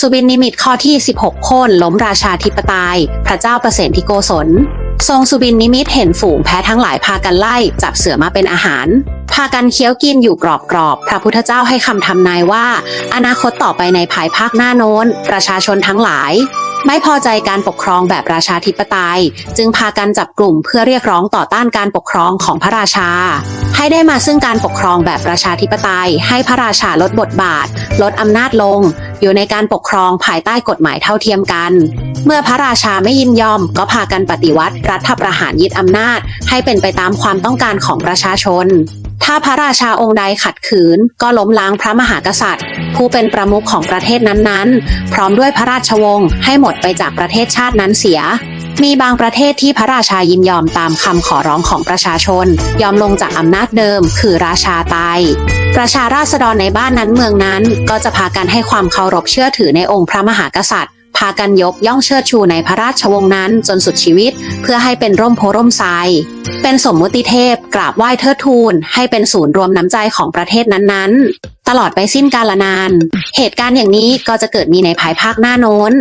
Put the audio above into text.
สุบินนิมิตข้อที่ 16 โค่นล้มราชาธิปไตย พระเจ้าประเสนที่โกศล ทรงสุบินนิมิตเห็นฝูงแพะทั้งหลายพากันไล่จับเสือมาเป็นอาหาร พากันเคี้ยวกินอยู่กรอบๆพระพุทธเจ้าให้คำทำนายว่า อนาคตต่อไปในภายภาคหน้าโน้น ประชาชนทั้งหลาย ไม่พอใจการปกครองแบบราชาธิปไตย จึงพากันจับกลุ่มเพื่อเรียกร้องต่อต้านการปกครองของพระราชาให้ได้มาซึ่งการปกครองแบบประชาธิปไตย ให้พระราชาลดบทบาท ลดอำนาจลง อยู่ในการปกครองภายใต้กฎหมายเท่าเทียมกัน เมื่อพระราชาไม่ยินยอม ก็พากันปฏิวัติรัฐประหารยึดอำนาจ ให้เป็นไปตามความต้องการของประชาชน ถ้าพระราชาองค์ใดขัดขืน ก็ล้มล้างพระมหากษัตริย์ ผู้เป็นประมุขของประเทศนั้นๆ พร้อมด้วยพระราชวงศ์ให้หมดไปจากประเทศชาตินั้นเสีย มีบางประเทศที่พระราชายินยอมตามคำขอร้องของประชาชน ยอมลงจากอำนาจเดิม คือราชาตาย ประชาราษฎรในบ้านนั้นเมืองนั้น ก็จะพากันให้ความเคารพเชื่อถือในองค์พระมหากษัตริย์ พากันยกย่องเชิดชูในพระราชวงศ์นั้นจนสุดชีวิต เพื่อให้เป็นร่มโพร่มไทรเป็นสมมุติเทพกราบไหว้เทิดทูน ให้เป็นศูนย์รวมน้ำใจของประเทศนั้นๆ ตลอดไปสิ้นกาลนาน เหตุการณ์อย่างนี้ก็จะเกิดมีในภายภาคหน้าโน้น